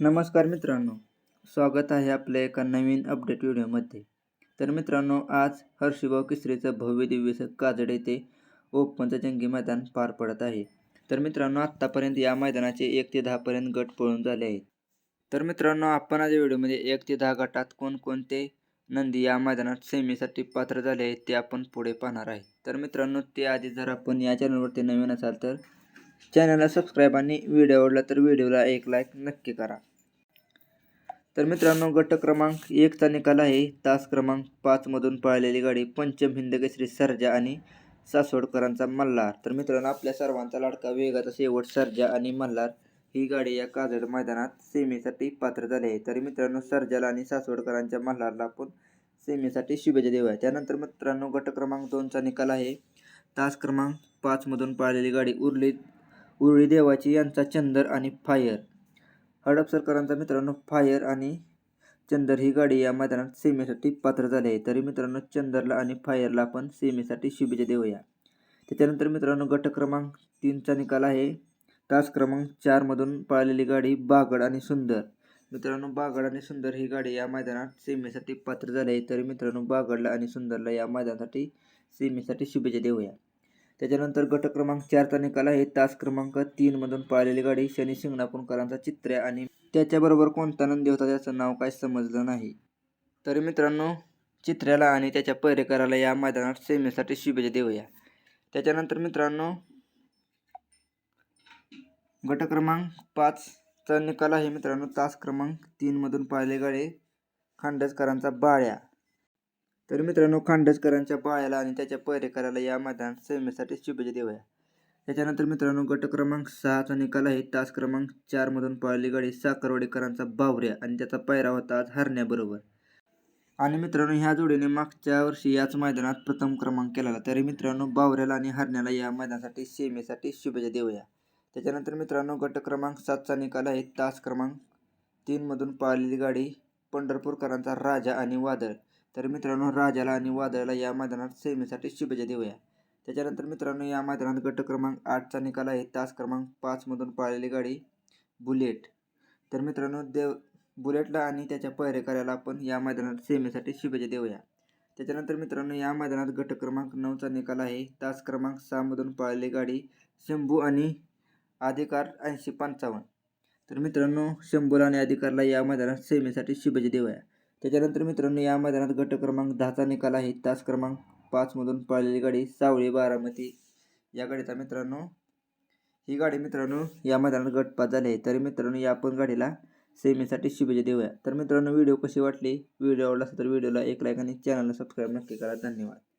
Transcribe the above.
नमस्कार मित्रांनो स्वागत आहे आपल्या एका नवीन अपडेट व्हिडिओमध्ये. तर मित्रांनो आज हर्षिभाऊ किसरीचं भव्य दिव्य काजड येथे ओपनचं जंगी मैदान पार पडत आहे. तर मित्रांनो आत्तापर्यंत या मैदानाचे एक ते दहापर्यंत गट पळून झाले आहेत. तर मित्रांनो आपण आज व्हिडिओमध्ये एक ते दहा गटात कोणकोणते नंदी या मैदानात सेमीसाठी पात्र झाले आहेत ते आपण पुढे पाहणार आहे. तर मित्रांनो ते आधी जर आपण या चॅनलवरती नवीन असाल तर चॅनलला सबस्क्राईब आणि व्हिडिओ आवडला तर व्हिडिओला एक लाईक नक्की करा. तर मित्रांनो गट क्रमांक एकचा निकाल आहे. तास क्रमांक पाचमधून पळालेली गाडी पंचम हिंदकेसरी सरजा सर्जा आणि सासवडकरांचा मल्हार. तर मित्रांनो आपल्या सर्वांचा लाडका वेगाचा शेवट सर्जा आणि मल्हार ही गाडी या काजड मैदानात सेमीसाठी पात्र झाली आहे. तरी मित्रांनो सर्जाला आणि सासवडकरांच्या मल्हारला आपण सेमीसाठी शुभेच्छा देऊया. त्यानंतर मित्रांनो गट क्रमांक दोनचा निकाल आहे. तास क्रमांक पाचमधून पाळलेली गाडी उरली उरळी देवाची यांचा चंदर आणि फायर. हडप सरकारांचा मित्रांनो फायर आणि चंदर ही गाडी या मैदानात सीमेसाठी पात्र झाली आहे. तरी मित्रांनो चंदरला आणि फायरला आपण सीमेसाठी शुभेच्छा देऊया. त्याच्यानंतर मित्रांनो गट क्रमांक तीनचा निकाल आहे. तास क्रमांक चारमधून पळालेली गाडी बागड आणि सुंदर. मित्रांनो बागड आणि सुंदर ही गाडी या मैदानात सीमेसाठी पात्र झाली आहे. तरी मित्रांनो बागडला आणि सुंदरला या मैदानासाठी सीमेसाठी शुभेच्छा देऊया. त्याच्यानंतर गट क्रमांक चारचा निकाल आहे. तास क्रमांक तीनमधून पाळलेली गाडी शनी शिंगणापूरकरांचा चित्र्या आणि त्याच्याबरोबर कोणता नंदी होता त्याचं नाव काय समजलं नाही. तरी मित्रांनो चित्र्याला आणि त्याच्या पर्यकराला या मैदानात सेमीसाठी शुभेच्छा देऊया. त्याच्यानंतर मित्रांनो गट क्रमांक पाचचा निकाल आहे. मित्रांनो तास क्रमांक तीनमधून पाहिले गाडे खांडसकरांचा बाळ्या. तर मित्रांनो खांडसकरांच्या बाळाला आणि त्याच्या पर्यकराला या मैदानात सेमीसाठी शुभेच्छा देऊया. त्याच्यानंतर मित्रांनो गट क्रमांक सहाचा निकाल आहे तास क्रमांक चारमधून पाळली गाडी साखरवाडीकरांचा बावऱ्या आणि त्याचा पायरा होता आज हरण्याबरोबर. आणि मित्रांनो ह्या जोडीने मागच्या वर्षी याच मैदानात प्रथम क्रमांक केलेला. तरी मित्रांनो बावऱ्याला आणि हरण्याला या मैदानासाठी सेमीसाठी शुभेच्छा देऊया. त्याच्यानंतर मित्रांनो गट क्रमांक सातचा निकाल आहे तास क्रमांक तीनमधून पाळलेली गाडी पंढरपूरकरांचा राजा आणि वादळ. तर मित्रांनो राजाला आणि वादळाला या मैदानात सेमीसाठी शुभेच्छा देऊया. त्याच्यानंतर मित्रांनो या मैदानात गट क्रमांक आठचा निकाल आहे. तास क्रमांक पाचमधून पाळलेली गाडी बुलेट. तर मित्रांनो देव बुलेटला आणि त्याच्या पैरेकऱ्याला आपण या मैदानात सेमीसाठी शुभेच्छा देऊया. त्याच्यानंतर मित्रांनो या मैदानात गट क्रमांक नऊचा निकाल आहे. तास क्रमांक सहामधून पाळलेली गाडी शंभू आणि अधिकार ऐंशी पंचावन्न. तर मित्रांनो शंभूला आणि अधिकारला या मैदानात सेमीसाठी शुभेच्छा देऊया. त्याच्यानंतर मित्रांनो या मैदानात गट क्रमांक दहाचा निकाल आहे. तास क्रमांक पाचमधून पळलेली गाडी सावळी बारामती. या गाडीचा मित्रांनो ही गाडी मित्रांनो या मैदानात गट पाच झाली आहे तर मित्रांनो या आपण गाडीला सेमीसाठी शुभेच्छा देऊया. तर मित्रांनो व्हिडिओ कशी वाटली? व्हिडिओ आवडला असेल तर व्हिडिओला एक लाईक आणि चॅनलला सबस्क्राईब नक्की करा. धन्यवाद.